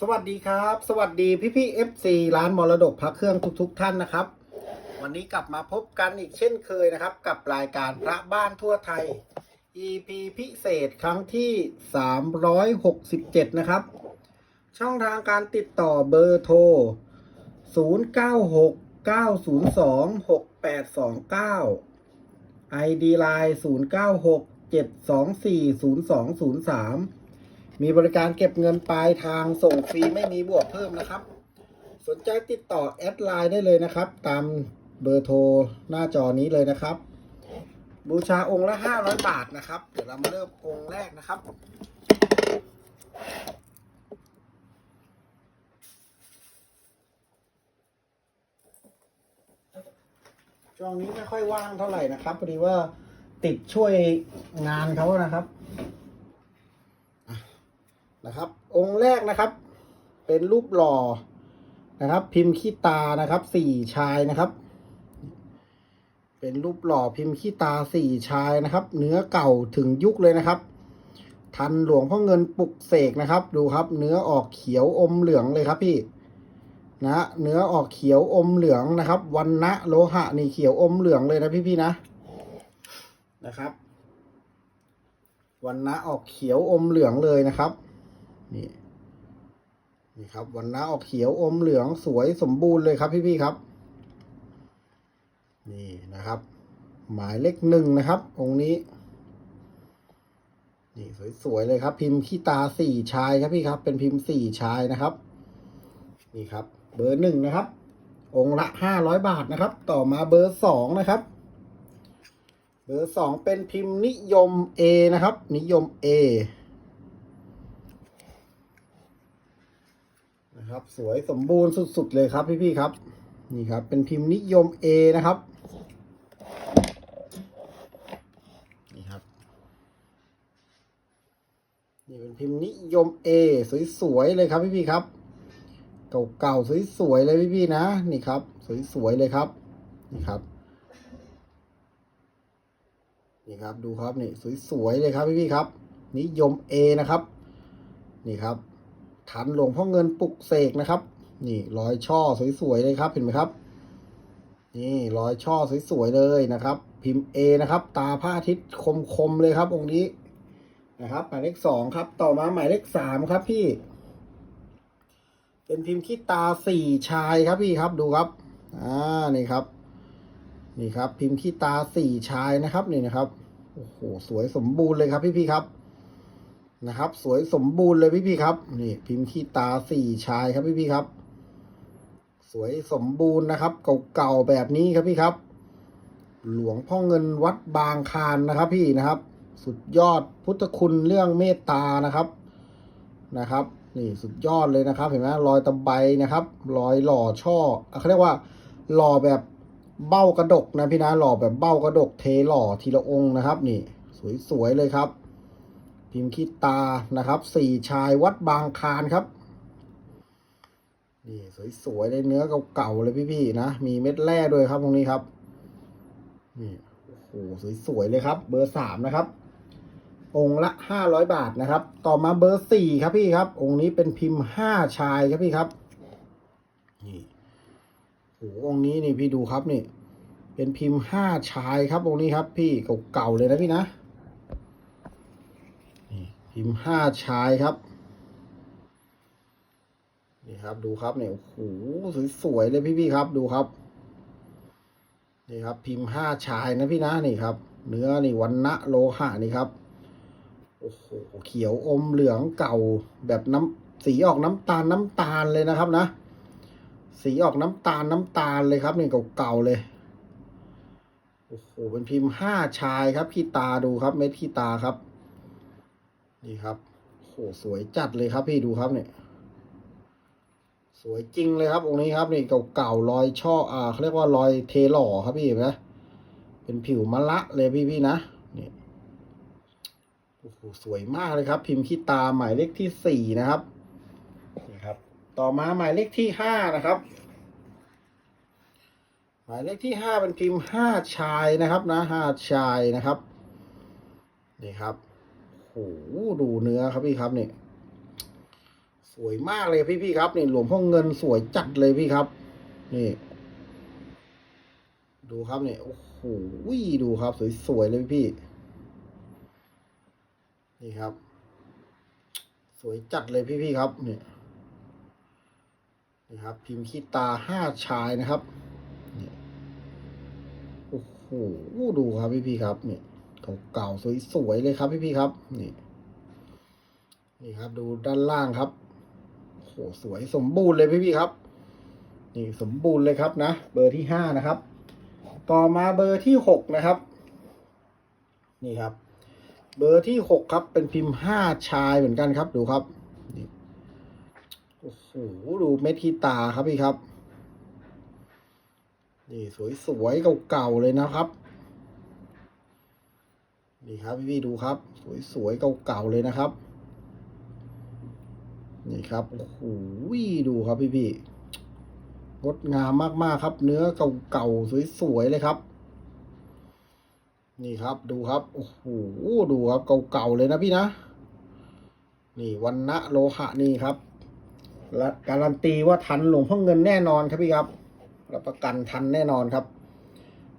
สวัสดีครับ สวัสดีพี่พี่เอฟซีร้านมรดกพระเครื่องทุกๆท่านนะครับ วันนี้กลับมาพบกันอีกเช่นเคยนะครับ กับรายการพระบ้านทั่วไทย EP พิเศษครั้งที่ 367 นะครับ ช่องทางการติดต่อเบอร์โทร 096 902 6829 ID Line 096 724 0203 มีบริการเก็บเงินปลายทางส่งฟรีไม่มีบวกเพิ่มนะครับ สนใจติดต่อแอดไลน์ได้เลยนะครับ ตามเบอร์โทรหน้าจอนี้เลยนะครับ บูชาองค์ละ 500 บาทนะครับ เดี๋ยวเรามาเริ่มองค์แรกนะครับ ช่วงนี้ไม่ค่อยว่างเท่าไหร่นะครับพอดีว่าติดช่วยงานเขานะครับ นะครับ องค์แรกนะครับ เป็นรูปหล่อนะครับ พิมพ์ขี้ตานะครับสี่ชายนะครับ เป็นรูปหล่อพิมพ์ขี้ตาสี่ชายนะครับ เนื้อเก่าถึงยุคเลยนะครับ ทันหลวงพ่อเงินปลุกเสกนะครับ ดูครับเนื้อออกเขียวอมเหลืองเลยครับพี่นะฮะเนื้อออกเขียวอมเหลืองนะครับวันนะโลหะนี่เขียวอมเหลืองเลยนะพี่ๆนะนะครับวันนะออกเขียวอมเหลืองเลยนะครับ นี่นี่ครับวันนะออกเขียวอมเหลืองสวยสมบูรณ์เลยครับพี่ๆครับ นี่นะครับ หมายเลขหนึ่งนะครับ องค์นี้ นี่สวยๆเลยครับ พิมพ์ขี้ตาสี่ชายครับพี่ครับ เป็นพิมพ์สี่ชายนะครับ นี่ครับ เบอร์หนึ่งนะครับ องค์ละห้าร้อยบาทนะครับ ต่อมาเบอร์สองนะครับ เบอร์สองเป็นพิมพ์นิยม A นะครับ นิยม A นะครับ สวยสมบูรณ์สุด ๆ เลยครับพี่ๆครับ นี่ครับ เป็นพิมพ์นิยม A นะครับ นี่ครับ นี่เป็นพิมพ์นิยม A สวยๆเลยครับพี่ๆครับ เก่าๆสวยๆเลยพี่ๆนะ นี่ครับ สวยๆเลยครับ นี่ครับนี่ครับดูครับนี่สวยๆเลยครับพี่ๆครับ นิยม A นะครับ นี่ครับ ทันหลวงพ่อเงินปลุกเสกนะครับ นี่รอยช่อสวยๆเลยครับเห็นไหมครับ นี่รอยช่อสวยๆเลยนะครับ พิมพ์ A นะครับ ตาผ้าอาทิตย์คมๆเลยครับ องค์นี้นะครับหมายเลขสองครับ ต่อมาหมายเลขสามครับพี่ เป็นพิมพ์ขี้ตาสี่ชายครับพี่ครับดูครับอ่านี่ครับ นี่ครับ พิมพ์ขี้ตาสี่ชายนะครับนี่นะครับโอ้โหสวยสมบูรณ์เลยครับพี่พี่ๆครับ นะครับ สวยสมบูรณ์เลยพี่พี่ครับนี่พิมพ์ขี้ตาสี่ชายครับพี่พี่ครับ สวยสมบูรณ์นะครับ เก่าๆแบบนี้ครับพี่ครับ หลวงพ่อเงินวัดบางคานนะครับ พี่นะครับ สุดยอดพุทธคุณเรื่องเมตตานะครับนะครับ นี่สุดยอดเลยนะครับ เห็นไหมรอยตะไบนะครับ รอยหล่อช่อเขาเรียกว่าหล่อแบบเบ้ากระดกนะพี่นะหล่อแบบเบ้ากระดกเทหล่อทีละองค์นะครับ นี่ สวยๆเลยครับ พิมพ์คิดตานะครับสี่ชายวัดบางคานครับนี่สวยๆเลยเนื้อเก่าๆเลยพี่ๆนะ มีเม็ดแร่ด้วยครับตรงนี้ครับนี่โอ้โหสวยๆเลยครับ เบอร์สามนะครับ องค์ละห้าร้อยบาทนะครับ ต่อมาเบอร์สี่ครับพี่ครับ องค์นี้เป็นพิมพ์ห้าชายครับพี่ครับนี่โอ้โหองค์นี้นี่พี่ดูครับนี่ เป็นพิมพ์ห้าชายครับองค์นี้ครับ พี่เก่าๆเลยนะพี่นะ พิมพ์ห้าชายครับนี่ครับดูครับเนี่ยโอ้โหสวยๆเลยพี่ๆครับดูครับนี่ครับ พิมพ์ห้าชายนะพี่นะนี่ครับ เนื้อนี่วันนะโลหะนี่ครับโอ้โหเขียวอมเหลืองเก่าแบบน้ำสีออกน้ำตาลน้ำตาลเลยนะครับนะ สีออกน้ำตาลน้ำตาลเลยครับนี่เก่าๆเลยโอ้โหเป็นพิมพ์ห้าชายครับขี้ตาดูครับ เม็ดขี้ตาครับ นี่ครับโอ้โหสวยจัดเลยครับพี่ดูครับเนี่ย สวยจริงเลยครับองค์นี้ครับนี่เก่าๆรอยช่ออ่าเขาเรียกว่ารอยเทหล่อครับพี่เห็นไหมเป็นผิวมะละเลยพี่พี่ๆนะนี่โอ้โหสวยมากเลยครับ พิมพ์ขี้ตาหมายเลขที่สี่นะครับนี่ครับ ต่อมาหมายเลขที่ห้านะครับ หมายเลขที่ห้าเป็นพิมพ์ห้าชายนะครับนะห้าชายนะครับ นี่ครับ หดูเนื้อครับพี่ครับนี่สวยมากเลยพี่พี่ครับ นี่หลวงพ่อเงินสวยจัดเลยพี่ครับ นี่ ดูครับเนี่ยโอ้โหดูครับ สวยๆเลยพี่ นี่ครับ สวยจัดเลยพี่พี่ครับนี่นี่ครับ พิมพ์ขี้ตาห้าชายนะครับนี่โอ้โหดูครับพี่พี่ครับนี่ เก่าๆสวยๆเลยครับพี่ๆครับ นี่ นี่ครับดูด้านล่างครับโอ้โหสวยสมบูรณ์เลยพี่พี่ๆครับ นี่สมบูรณ์เลยครับนะเบอร์ที่ห้านะครับ ต่อมาเบอร์ที่หกนะครับ นี่ครับ เบอร์ที่หกครับ เป็นพิมพ์ห้าชายเหมือนกันครับดูครับนี่โอ้โหดูเม็ดที่ตาครับพี่ครับนี่สวยๆเก่าๆเลยนะครับ นี่ครับพี่ๆดูครับ สวยๆเก่าๆเลยนะครับ นี่ครับโอ้โหดูครับพี่ๆงดงามมากๆครับ เนื้อเก่าๆสวยๆเลยครับ นี่ครับดูครับโอ้โหดูครับเก่าๆเลยนะพี่นะนี่วันณะโลหะนี่ครับและการันตีว่าทันหลวงพ่อเงินแน่นอนครับพี่ครับรับประกันทันแน่นอนครับ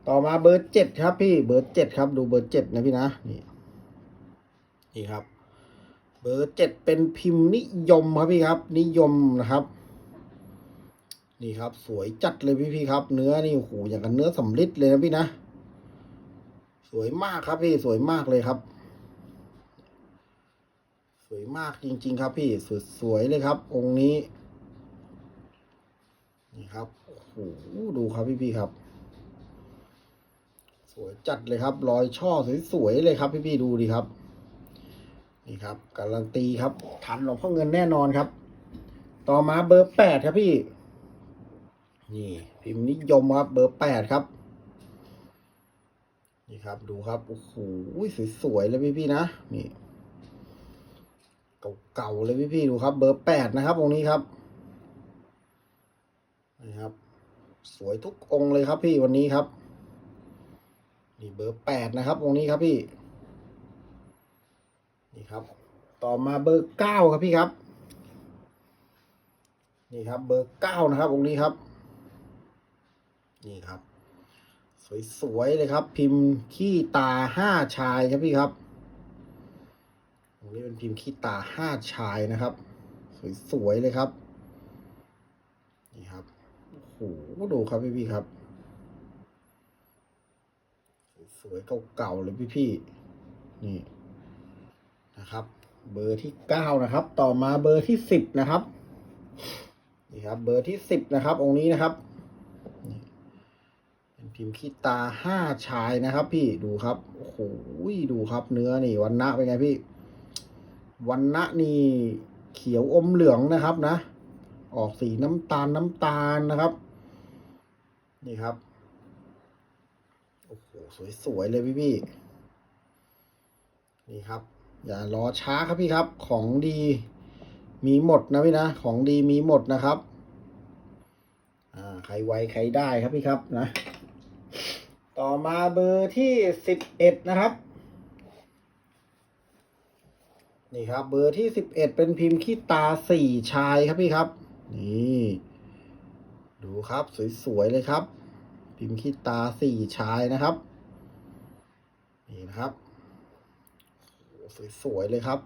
ต่อมาเบอร์เจ็ดครับพี่เบอร์เจ็ดครับ ดูเบอร์เจ็ดนะพี่นะนี่นี่ครับ เบอร์เจ็ดเป็นพิมพ์นิยมครับพี่ครับ นิยมนะครับ นี่ครับ สวยจัดเลยพี่พี่ครับ เนื้อนี่โอ้โหอย่างกับเนื้อสำลิดเลยนะพี่นะ สวยมากครับพี่สวยมากเลยครับ สวยมากจริง ๆ ครับพี่สดสวยเลยครับ องค์นี้นี่ครับโอ้โหดูครับพี่พี่ครับ สวยจัดเลยครับ รอยช่อสวยๆเลยครับพี่พี่ๆดูดิครับ นี่ครับ การันตีครับทันหลวงพ่อเงินแน่นอนครับ ต่อมาเบอร์แปดครับพี่ นี่ พิมพ์นิยมครับ เบอร์แปดครับ นี่ครับดูครับโอ้โหสวยๆเลยพี่พี่ๆนะนี่เก่าๆเลยพี่พี่ๆดูครับ เบอร์แปดนะครับองนี้ครับนี่ครับ สวยทุกองเลยครับพี่วันนี้ครับ นี่เบอร์แปดนะครับองค์นี้ครับพี่ นี่ครับ ต่อมาเบอร์เก้าครับพี่ครับ นี่ครับเบอร์เก้านะครับองค์นี้ครับ นี่ครับ สวยๆเลยครับ พิมพ์ขี้ตาห้าชายครับพี่ครับตรงนี้เป็นพิมพ์ขี้ตาห้าชายนะครับ สวยๆเลยครับ นี่ครับโอ้โหดูครับพี่พี่ๆครับ ส วยเก่าๆเลยพี่พี่ๆนี่นะครับ เบอร์ที่เก้านะครับ ต่อมาเบอร์ที่สิบนะครับนี่ครับ เบอร์ที่สิบนะครับ องค์นี้นะครับเป็นพิมพ์ขี้ตาห้าชายนะครับ พี่ดูครับโอ้โหดูครับ เนื้อนี่วันณะเป็นไงพี่วันณะนี่เขียวอมเหลืองนะครับนะ ออกสีน้ำตาลน้ำตาลนะครับ นี่ครับ สวยๆเลยพี่พี่นี่ครับ อย่ารอช้าครับพี่ครับ ของดีมีหมดนะพี่นะ ของดีมีหมดนะครับอ่าใครไวใครได้ครับพี่ครับนะ ต่อมาเบอร์ที่สิบเอ็ดนะครับนี่ครับ เบอร์ที่สิบเอ็ดเป็นพิมพ์ขี้ตาสี่ชายครับพี่ครับ นี่ดูครับสวยๆเลยครับ พิมพ์ขี้ตาสี่ชายนะครับ นี่นะครับโหสวยๆเลยครับ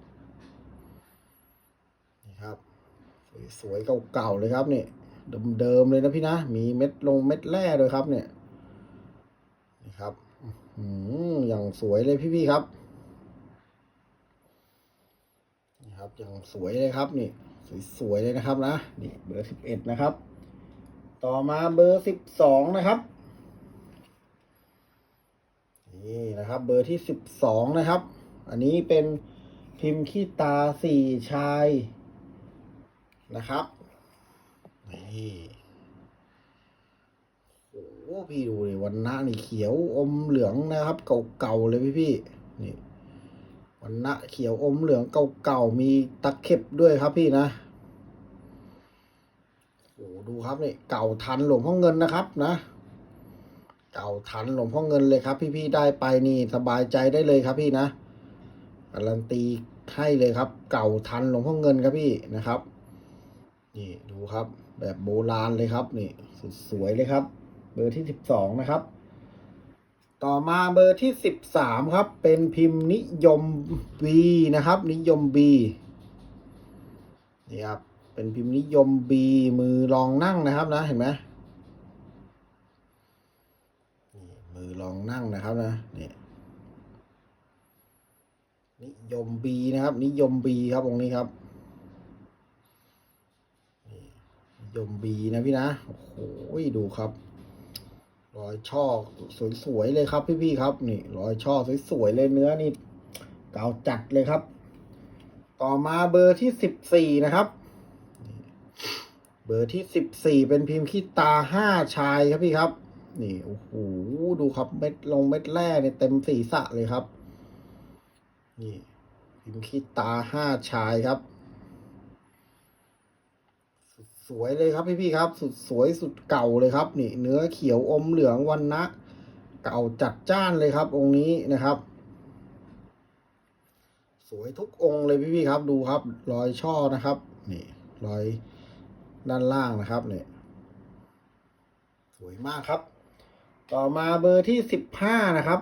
นี่ครับ สวยๆเก่าๆเลยครับเนี่ยเดิมๆเลยนะพี่นะ มีเม็ดลงเม็ดแร่ด้วยครับ เนี่ย นี่ครับอืมอย่างสวยเลยพี่ๆครับ นี่ครับ อย่างสวยเลยครับนี่สวยๆเลยนะครับนะ นี่เบอร์สิบเอ็ดนะครับ ต่อมาเบอร์สิบสองนะครับ นี่นะครับเบอร์ที่สิบสองนะครับ อันนี้เป็นพิมพ์ขี้ตาสี่ชายนะครับนี่โอ้โหพี่ดูดิวันหน้านี่เขียวอมเหลืองนะครับ เก่าๆเลยพี่พี่นี่วันหน้าเขียวอมเหลืองเก่าๆมีตะเข็บด้วยครับพี่นะโอ้ดูครับนี่เก่าทันหลวงพ่อเงินนะครับนะ เก่าทันหลวงพ่อเงินเลยครับ พี่ๆได้ไปนี่สบายใจได้เลยครับพี่นะการันตีให้เลยครับ เก่าทันหลวงพ่อเงินครับพี่นะครับ นี่ดูครับ แบบโบราณเลยครับ นี่สุดสวยเลยครับ เบอร์ที่สิบสองนะครับ ต่อมาเบอร์ที่สิบสามครับ เป็นพิมพ์นิยม B นะครับ นิยม B นี่ครับเป็นพิมพ์นิยม B มือรองนั่งนะครับนะเห็นไหม นี่มือรองนั่งนะครับนะนี่นิยม B นะครับ นิยม B ครับองนี้ครับนิยม B นะพี่นะโอ้โหดูครับรอยช่อสวยๆเลยครับพี่ๆครับ นี่รอยช่อสวยๆเลยเนื้อนี่เก่าจัดเลยครับ ต่อมาเบอร์ที่สิบสี่นะครับ เบอร์ที่สิบสี่เป็นพิมพ์ขี้ตาห้าชายครับพี่ครับ นี่โอ้โหดูครับเม็ดลงเม็ดแร่เนี่ยเต็มศีรษะเลยครับ นี่พิมพ์ขี้ตาห้าชายครับ สุดสวยเลยครับพี่ๆครับ สุดสวยสุดเก่าเลยครับ นี่ เนื้อเขียวอมเหลืองวันนะเก่าจัดจ้านเลยครับ องค์นี้นะครับ สวยทุกองค์เลยพี่ๆครับ ดูครับ รอยช่อนะครับ นี่ รอยด้านล่างนะครับเนี่ยสวยมากครับ ต่อมาเบอร์ที่สิบห้านะครับ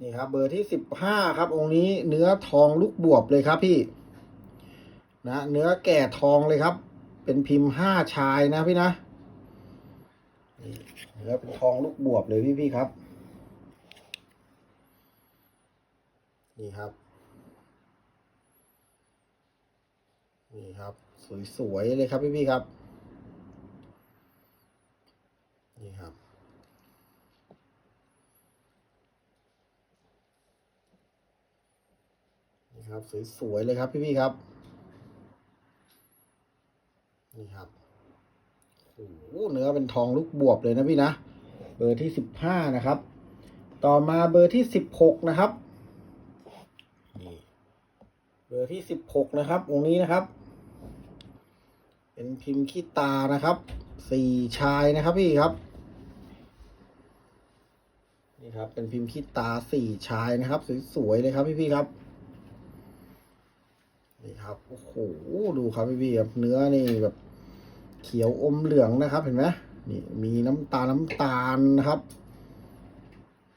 นี่ครับ เบอร์ที่สิบห้าครับ องค์นี้เนื้อทองลูกบวบเลยครับพี่ นะ เนื้อแก่ทองเลยครับ เป็นพิมพ์ห้าชายนะพี่นะนี่เนื้อเป็นทองลูกบวบเลยพี่พี่ครับ นี่ครับ นี่ครับ สวยๆเลยครับพี่พี่ครับ นี่ครับ ครับสวยๆเลยครับพี่พี่ๆครับ นี่ครับโอ้โหเนื้อเป็นทองลูกบวบเลยนะพี่นะ เบอร์ที่สิบห้านะครับ ต่อมาเบอร์ที่สิบหกนะครับนี่เบอร์ที่สิบหกนะครับองค์นี้นะครับ เป็นพิมพ์ขี้ตานะครับ สี่ชายนะครับพี่ครับ นี่ครับ เป็นพิมพ์ขี้ตาสี่ชายนะครับ สวยๆเลยครับพี่พี่ๆครับ นี่ครับโอ้โหดูครับพี่พี่ครับเนื้อนี่แบบเขียวอมเหลืองนะครับ เห็นไหมนี่มีน้ำตาลน้ำตาลนะครับ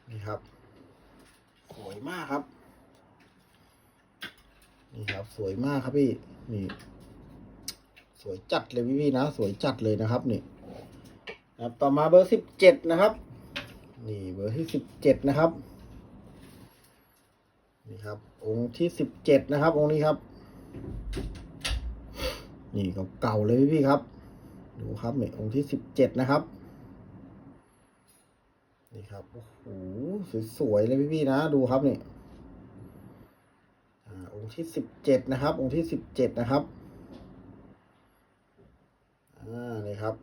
นี่ครับสวยมากครับ นี่ครับสวยมากครับพี่นี่สวยจัดเลยพี่พี่นะ สวยจัดเลยนะครับนี่นะครับต่อมาเบอร์สิบเจ็ดนะครับ นี่เบอร์ที่สิบเจ็ดนะครับนี่ครับ องค์ที่สิบเจ็ดนะครับ องค์นี้ครับ นี่เก่าๆเลยพี่ครับ ดูครับเนี่ยองค์ที่สิบเจ็ดนะครับ นี่ครับ โอ้โห สวยๆเลยพี่ๆนะ ดูครับเนี่ยอ่าองค์ที่สิบเจ็ดนะครับ องค์ที่สิบเจ็ดนะครับ อ่า นี่ครับ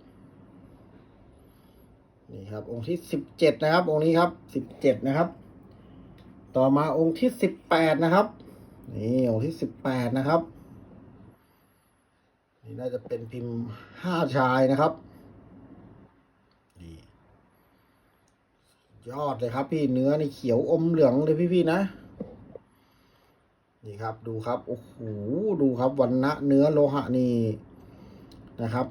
นี่ครับ องค์ที่สิบเจ็ดนะครับ องค์นี้ครับสิบเจ็ดนะครับ ต่อมาองค์ที่สิบแปดนะครับ นี่องค์ที่สิบแปดนะครับ นี่น่าจะเป็นพิมพ์ห้าชายนะครับนี่ยอดเลยครับ พี่เนื้อนี่เขียวอมเหลืองเลยพี่ๆนะ นี่ครับดูครับโอ้โหดูครับวันนะเนื้อโลหะนี่นะครับ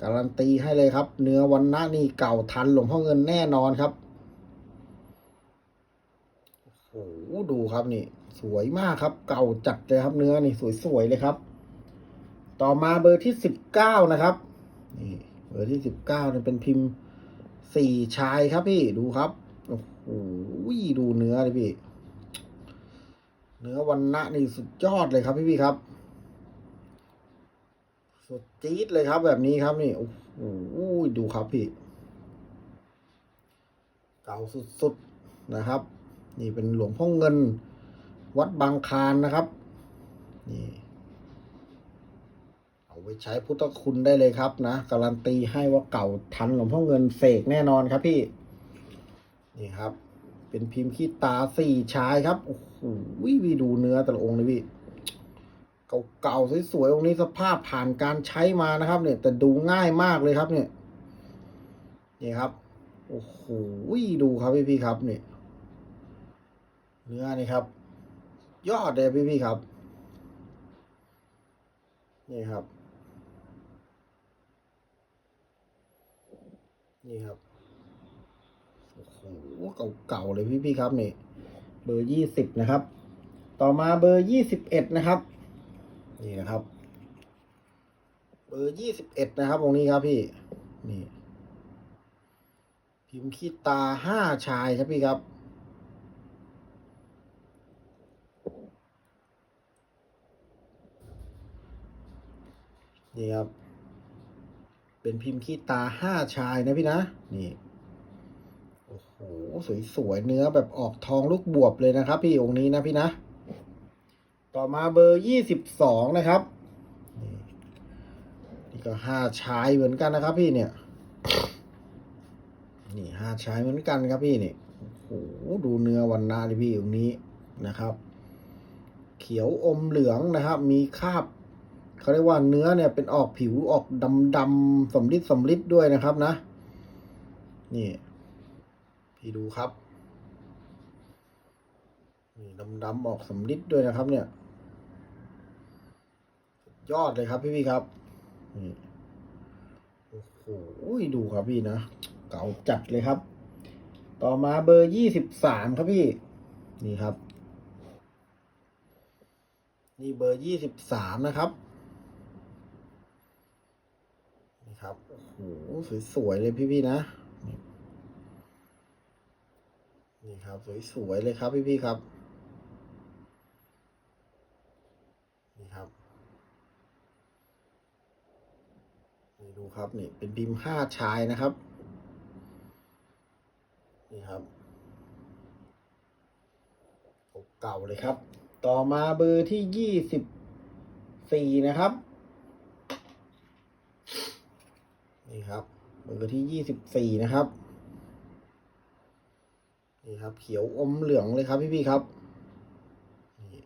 การันตีให้เลยครับ เนื้อวันนะนี่เก่าทันหลวงพ่อเงินแน่นอนครับโอ้โหดูครับนี่ สวยมากครับ เก่าจัดเลยครับเนื้อนี่สวยๆเลยครับ ต่อมาเบอร์ที่สิบเก้านะครับนี่เบอร์ที่สิบเก้าเนี่ยเป็นพิมพ์สี่ชายครับพี่ดูครับโอ้โหดูเนื้อเลยพี่ เนื้อวันนะนี่สุดยอดเลยครับพี่พี่ครับสุดจี๊ดเลยครับ แบบนี้ครับนี่โอ้โหดูครับพี่ เก่าสุดๆนะครับ นี่เป็นหลวงพ่อเงิน วัดบางคานนะครับนี่เอาไปใช้พุทธคุณได้เลยครับนะการันตีให้ว่าเก่าทันหลวงพ่อเงินเสกแน่นอนครับพี่ นี่ครับ เป็นพิมพ์ขี้ตาสี่ชายครับโอ้โหวิดูเนื้อแต่ละองค์เลยพี่เก่าๆสวยๆองค์นี้สภาพผ่านการใช้มานะครับ เนี่ย แต่ดูง่ายมากเลยครับ เนี่ยนี่ครับโอ้โหดูครับพี่พี่ครับเนี่ยเนื้อนี่ครับ ยอดเลยพี่พี่ครับ นี่ครับ นี่ครับ โอ้โห เก่าๆเลยพี่พี่ครับนี่ เบอร์ยี่สิบนะครับ ต่อมาเบอร์ยี่สิบเอ็ดนะครับ นี่นะครับ เบอร์ยี่สิบเอ็ดนะครับตรงนี้ครับพี่ นี่ พิมพ์ขี้ตาห้าชายครับพี่ครับ นี่ครับ เป็นพิมพ์ขี้ตาห้าชายนะพี่นะ นี่ โอ้โห สวยๆ เนื้อแบบออกทองลูกบวบเลยนะครับ พี่องค์นี้นะพี่นะ ต่อมาเบอร์ยี่สิบสองนะครับ นี่นี่ก็ห้าชายเหมือนกันนะครับพี่เนี่ย นี่ห้าชายเหมือนกันครับพี่นี่โอ้โหดูเนื้อวันนาเลยพี่องค์นี้นะครับ เขียวอมเหลืองนะครับ มีคราบ เขาเรียกว่าเนื้อเนี่ยเป็นออกผิวออกดำดำสำลิดสำลิดด้วยนะครับนะ นี่ พี่ดูครับนี่ดำดำออกสำลิดด้วยนะครับ เนี่ยยอดเลยครับพี่พี่ครับนี่โอ้โหดูครับพี่นะเก่าจัดเลยครับ ต่อมาเบอร์ยี่สิบสามครับพี่ นี่ครับ นี่เบอร์ยี่สิบสามนะครับ ครับโอ้โหสวยๆเลยพี่ๆนะ นี่ครับสวยๆเลยครับพี่ๆครับ นี่ครับนี่ดูครับนี่เป็นพิมพ์ห้าชายนะครับ นี่ครับเก่าเลยครับ ต่อมาเบอร์ที่ยี่สิบสี่นะครับ นี่ครับเบอร์ที่ยี่สิบสี่นะครับนี่ครับ เขียวอมเหลืองเลยครับพี่พี่ๆครับนี่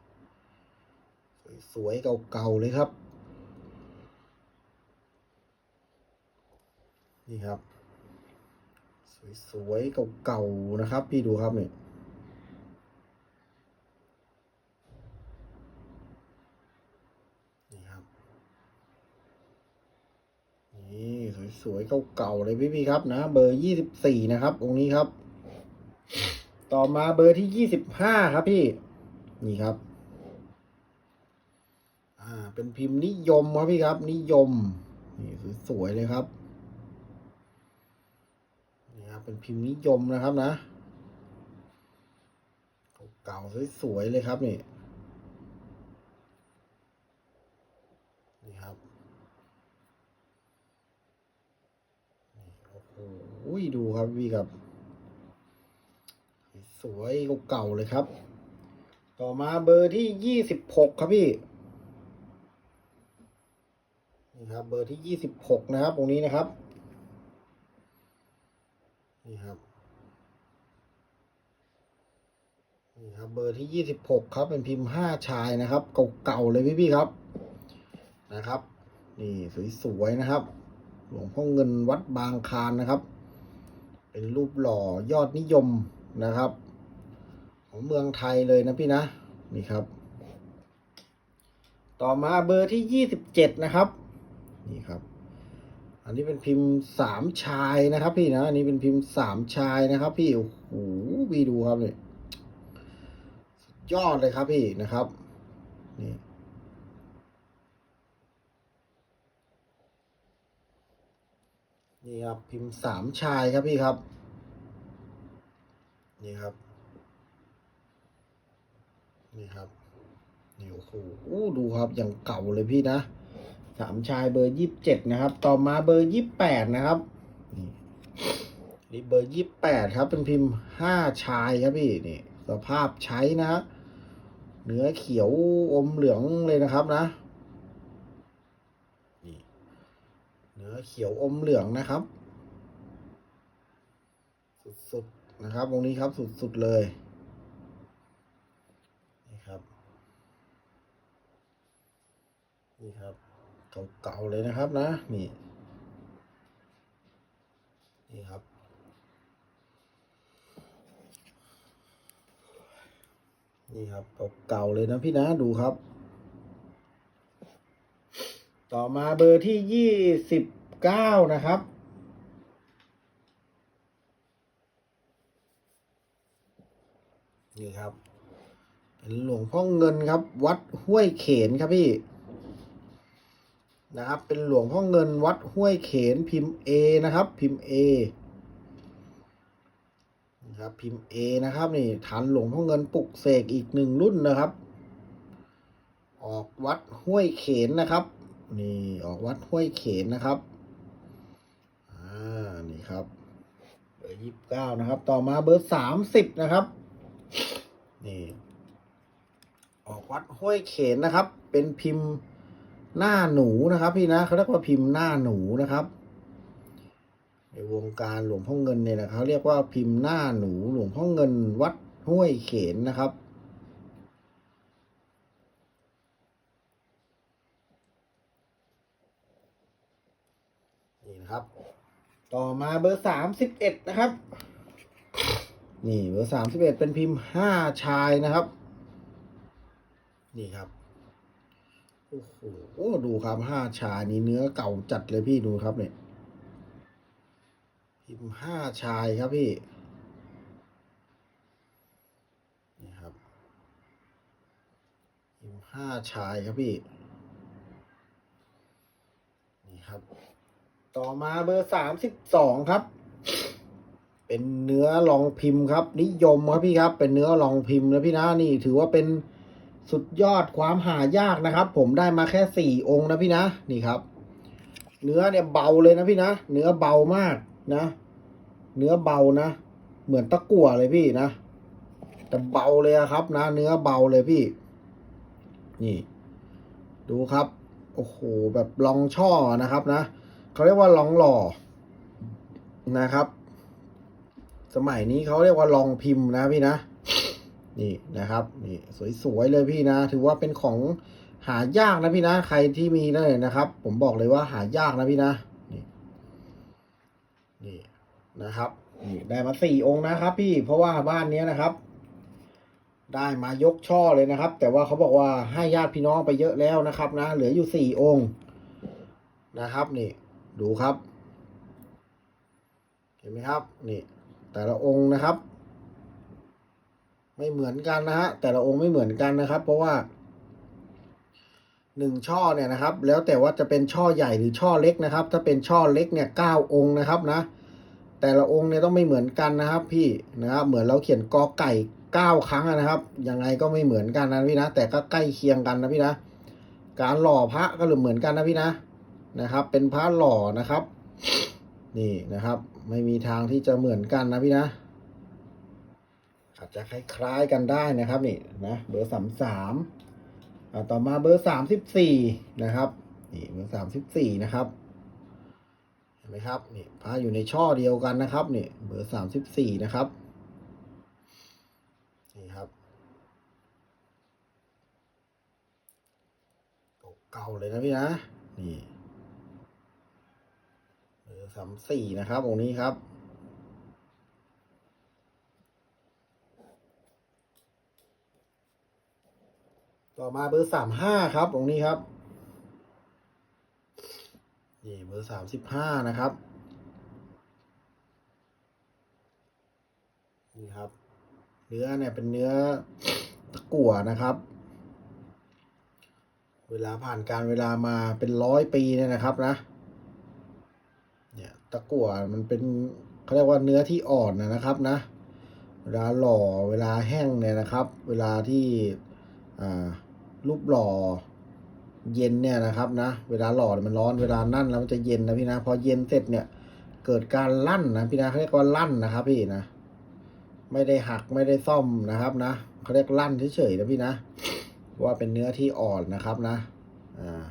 สวยๆเก่าๆเลยครับ นี่ครับ สวยๆเก่าๆนะครับ พี่ดูครับเนี่นี่ครับ นี่สวยๆเก่าๆเลยพี่พี่ๆครับนะ เบอร์ยี่สิบสี่นะครับ องค์นี้ครับ ต่อมาเบอร์ที่ยี่สิบห้าครับพี่ นี่ครับ อ่า เป็นพิมพ์นิยมครับพี่ครับ นิยม นี่สวยๆเลยครับนี่ครับ เป็นพิมพ์นิยมนะครับนะ เก่าๆสวยๆเลยครับ นี่โอ้โห วุ้ยดูครับพี่ครับ สวยเก่าๆเลยครับ ต่อมาเบอร์ที่ยี่สิบหกครับพี่นี่ครับ เบอร์ที่ยี่สิบหกนะครับ ตรงนี้นะครับ นี่ครับ นี่ครับ เบอร์ที่ยี่สิบหกครับ เป็นพิมพ์ห้าชายนะครับ เก่าๆเลยพี่ๆครับ นะครับ นี่สวยๆนะครับ หลวงพ่อเงินวัดบางคานนะครับ เป็นรูปหล่อยอดนิยมนะครับ ของเมืองไทยเลยนะพี่นะ นี่ครับ ต่อมาเบอร์ที่ยี่สิบเจ็ดนะครับ นี่ครับ อันนี้เป็นพิมพ์สามชายนะครับ พี่นะ อันนี้เป็นพิมพ์สามชายนะครับ พี่ โอ้โหพี่ดูครับเนี่ยยอดเลยครับพี่นะครับ นี่ นี่ครับพิมพ์สามชายครับพี่ครับ นี่ครับ นี่ครับนี่โอ้โหดูครับอย่างเก่าเลยพี่นะสามชายเบอร์ยี่สิบเจ็ดนะครับ ต่อมาเบอร์ยี่สิบแปดนะครับนี่นี่เบอร์ยี่สิบแปดครับ เป็นพิมพ์ห้าชายครับพี่นี่สภาพใช้นะเนื้อเขียวอมเหลืองเลยนะครับนะนี่ เขียวอมเหลืองนะครับ สุดๆนะครับวงนี้ครับสุดๆเลยนี่ครับนี่ครับเก่าๆเลยนะครับนะนี่นี่ครับนี่ครับเก่าๆเลยนะพี่นะดูครับ ต่อมาเบอร์ที่ยี่สิบ เก้านะครับ นี่ครับเป็นหลวงพ่อเงินครับ วัดห้วยเขนครับพี่ นะครับ เป็นหลวงพ่อเงินวัดห้วยเขนพิมพ์ A นะครับ พิมพ์ A นะครับพิมพ์ A นะครับนี่ฐานหลวงพ่อเงินปลุกเสกอีกหนึ่งรุ่นนะครับ ออกวัดห้วยเขนนะครับ นี่ออกวัดห้วยเขนนะครับอ่านี่ครับ เบอร์ ยี่สิบเก้านะครับ ต่อมาเบอร์สามสิบนะครับ นี่ ออกวัดห้วยเขนนะครับ เป็นพิมพ์หน้าหนูนะครับ พี่นะเขาเรียกว่าพิมพ์หน้าหนูนะครับ ในวงการหลวงพ่อเงินเนี่ยนะเขาเรียกว่าพิมพ์หน้าหนูหลวงพ่อเงินวัดห้วยเขนนะครับ นี่นะครับ ต่อมาเบอร์สามสิบเอ็ดนะครับ นี่เบอร์สามสิบเอ็ดเป็นพิมพ์ห้าชายนะครับ นี่ครับโอ้โหดูครับห้าชายนี่เนื้อเก่าจัดเลยพี่ดูครับเนี่ยพิมพ์ห้าชายครับพี่นี่ครับพิมพ์ห้าชายครับพี่นี่ครับ ต่อมาเบอร์สามสิบสองครับ เป็นเนื้อรองพิมพ์ครับ นิยมครับพี่ครับ เป็นเนื้อรองพิมพ์นะพี่นะนี่ถือว่าเป็นสุดยอดความหายากนะครับ ผมได้มาแค่สี่องค์นะพี่นะนี่ครับ เนื้อเนี่ยเบาเลยนะพี่นะเนื้อเบามากนะ เนื้อเบานะ เหมือนตะกั่วเลยพี่นะแต่เบาเลยครับ นะ เนื้อเบาเลยพี่ นี่ ดูครับ โอ้โหแบบลองช่อนะครับนะ เขาเรียกว่าลองหล่อนะครับ สมัยนี้เขาเรียกว่าลองพิมพ์นะพี่นะ นี่นะครับ นี่สวยๆเลยพี่นะ ถือว่าเป็นของหายากนะพี่นะ ใครที่มีนั่นเลยนะครับ ผมบอกเลยว่าหายากนะพี่นะ นี่ นี่นะครับนี่ได้มาสี่องค์นะครับ พี่ เพราะว่าบ้านเนี้ยนะครับ ได้มายกช่อเลยนะครับ แต่ว่าเขาบอกว่าให้ญาติพี่น้องไปเยอะแล้วนะครับ นะ เหลืออยู่สี่องค์นะครับ นี่ ดูครับ เห็นไหมครับ นี่ แต่ละองค์นะครับ ไม่เหมือนกันนะฮะ แต่ละองค์ไม่เหมือนกันนะครับ เพราะว่าหนึ่งช่อเนี่ยนะครับ แล้วแต่ว่าจะเป็นช่อใหญ่หรือช่อเล็กนะครับ ถ้าเป็นช่อเล็กเนี่ยเก้าองค์นะครับนะ แต่ละองค์เนี่ยต้องไม่เหมือนกันนะครับ พี่นะครับ เหมือนเราเขียนกอไก่เก้าครั้งนะครับ ยังไงก็ไม่เหมือนกันนะพี่นะ แต่ก็ใกล้เคียงกันนะพี่นะ การหล่อพระก็เหมือนกันนะพี่นะ นะครับ เป็นพระหล่อนะครับ นี่นะครับ ไม่มีทางที่จะเหมือนกันนะพี่นะ อาจจะคล้ายๆกันได้นะครับนี่นะเบอร์สามสามต่อมาเบอร์สามสิบสี่นะครับนี่เบอร์สามสิบสี่นะครับเห็นไหมครับนี่พาอยู่ในช่อเดียวกันนะครับนี่เบอร์สามสิบสี่นะครับนี่ครับเก่าเลยนะพี่นะนี่ สามสี่นะครับองค์นี้ครับ ต่อมาเบอร์สามห้าครับตรงนี้ครับนี่เบอร์สามสิบห้านะครับนี่ครับ เนื้อเนี่ยเป็นเนื้อตะกั่วนะครับ เวลาผ่านการเวลามาเป็นร้อยปีเนี่ยนะครับนะ ตะกั่วมันเป็นเขาเรียกว่าเนื้อที่อ่อนนะครับนะ เวลาหล่อเวลาแห้งเนี่ยนะครับ เวลาที่รูปหล่อเย็นเนี่ยนะครับนะ เวลาหล่อมันร้อนเวลานั่นแล้วมันจะเย็นนะพี่นะพอเย็นเสร็จเนี่ยเกิดการลั่นนะพี่นะเขาเรียกว่าลั่นนะครับพี่นะ ไม่ได้หักไม่ได้ซ่อมนะครับนะเขาเรียกลั่นเฉยๆนะพี่นะ ว่าเป็นเนื้อที่อ่อนนะครับนะ อ่า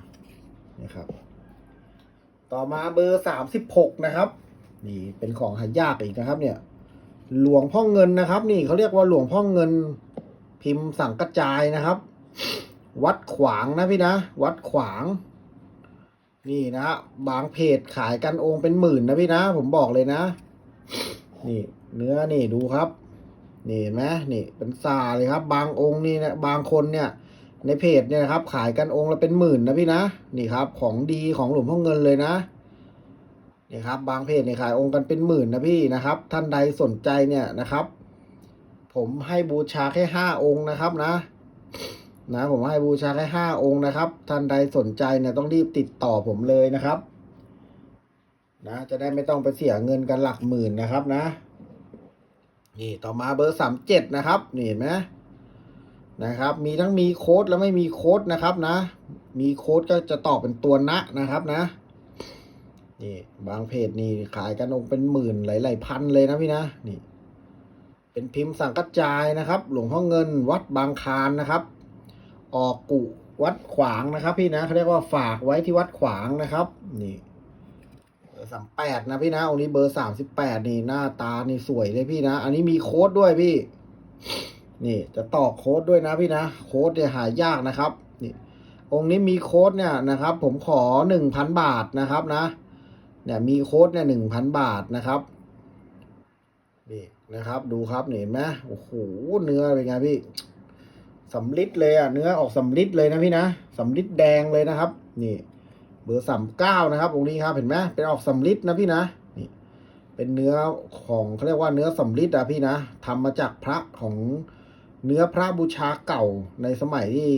นี่ครับ ต่อมาเบอร์สามสิบหกนะครับ นี่เป็นของหายากอีกนะครับ เนี่ย หลวงพ่อเงินนะครับ นี่เขาเรียกว่าหลวงพ่อเงิน พิมพ์สั่งกระจายนะครับ วัดขวางนะพี่นะ วัดขวาง นี่นะฮะบางเพจขายกันองค์เป็นหมื่นนะพี่นะ ผมบอกเลยนะ นี่ เนื้อนี่ดูครับ นี่เห็นไหมนี่เป็นซาเลยครับ บางองค์นี่นะบางคนเนี่ย ในเพจเนี่ยนะครับ ขายกันองค์ละเป็นหมื่นนะพี่นะนี่ครับ ของดีของหลวงพ่อเงินเลยนะนี่ครับ บางเพจเนี่ยขายองค์กันเป็นหมื่นนะพี่นะครับ ท่านใดสนใจเนี่ยนะครับ ผมให้บูชาแค่ห้าองค์นะครับนะ นะผมให้บูชาแค่ห้าองค์นะครับ ท่านใดสนใจเนี่ยต้องรีบติดต่อผมเลยนะครับ นะจะได้ไม่ต้องไปเสียเงินกันหลักหมื่นนะครับนะ นี่ต่อมาเบอร์สามเจ็ดนะครับ นี่เห็นไหม นะครับ มีทั้งมีโค้ดและไม่มีโค้ดนะครับนะ มีโค้ดก็จะตอบเป็นตัวนะนะครับนะนี่บางเพจนี่ขายกันองค์เป็นหมื่นหลายๆพันเลยนะพี่นะนี่ เป็นพิมพ์สังกัจจายนะครับ หลวงพ่อเงินวัดบางคารนะครับ ออกกุวัดขวางนะครับ พี่นะเขาเรียกว่าฝากไว้ที่วัดขวางนะครับ นี่เบอร์สามแปดนะพี่นะองค์นี้เบอร์สามสิบแปดนี่หน้าตานี่สวยเลยพี่นะ อันนี้มีโค้ดด้วยพี่ นี่จะต่อโค้ดด้วยนะพี่นะ โค้ดเนี่ยหายากนะครับ นี่ องค์นี้มีโค้ดเนี่ยนะครับ ผมขอหนึ่งพันบาทนะครับนะ เนี่ยมีโค้ดเนี่ยหนึ่งพันบาทนะครับ นี่นะครับ ดูครับเห็นไหมโอ้โห เนื้อเป็นไงพี่สำลิดเลยอะ เนื้อออกสำลิดเลยนะพี่นะสำลิดแดงเลยนะครับ นี่ เบอร์สามเก้านะครับองค์นี้ครับ เห็นไหมเป็นออกสำลิดนะพี่นะนี่เป็นเนื้อของเขาเรียกว่าเนื้อสำลิดอะพี่นะทำมาจากพระของ เนื้อพระบูชาเก่าในสมัยที่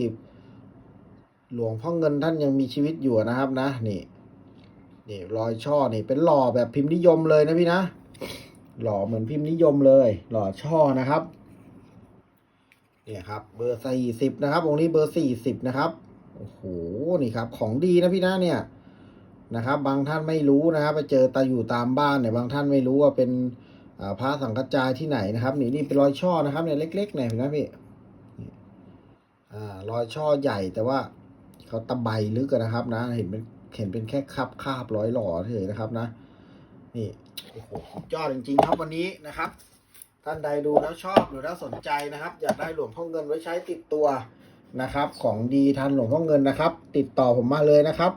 หลวงพ่อเงินท่านยังมีชีวิตอยู่นะครับนะนี่นี่รอยช่อนี่เป็นหล่อแบบพิมพ์นิยมเลยนะพี่นะ หล่อเหมือนพิมพ์นิยมเลย หล่อช่อนะครับเนี่ยครับ เบอร์สี่สิบนะครับองค์นี้เบอร์สี่สิบนะครับโอ้โหนี่ครับ ของดีนะพี่นะเนี่ยนะครับ บางท่านไม่รู้นะครับไปเจอตาอยู่ตามบ้านเนี่ยบางท่านไม่รู้ว่าเป็น พระสังกัจจายที่ไหนนะครับนี่นี่เป็นรอยช่อนะครับเนี่ยเล็กๆเนี่ยเห็นไหมพี่รอยช่อใหญ่แต่ว่าเขาตะไบลึกนะครับนะ เห็นเป็นเห็นเป็นแค่คาบคาบร้อยหล่อเฉยนะครับนะ นี่โอ้โหยอดจริงๆครับวันนี้นะครับ ท่านใดดูแล้วชอบหรือถ้าสนใจนะครับ อยากได้หลวงพ่อเงินไว้ใช้ติดตัวนะครับ ของดีทันหลวงพ่อเงินนะครับ ติดต่อผมมาเลยนะครับ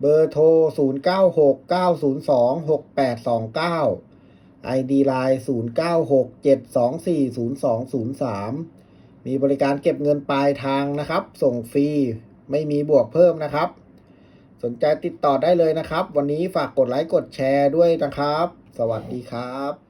เบอร์โทร 0 ID Line 0 9 6 7 2 4 0 2 0 3 มีบริการเก็บเงินปลายทางนะครับ ส่งฟรี ไม่มีบวกเพิ่มนะครับ สนใจติดต่อได้เลยนะครับ วันนี้ฝากกดไลค์กดแชร์ด้วยนะครับ สวัสดีครับ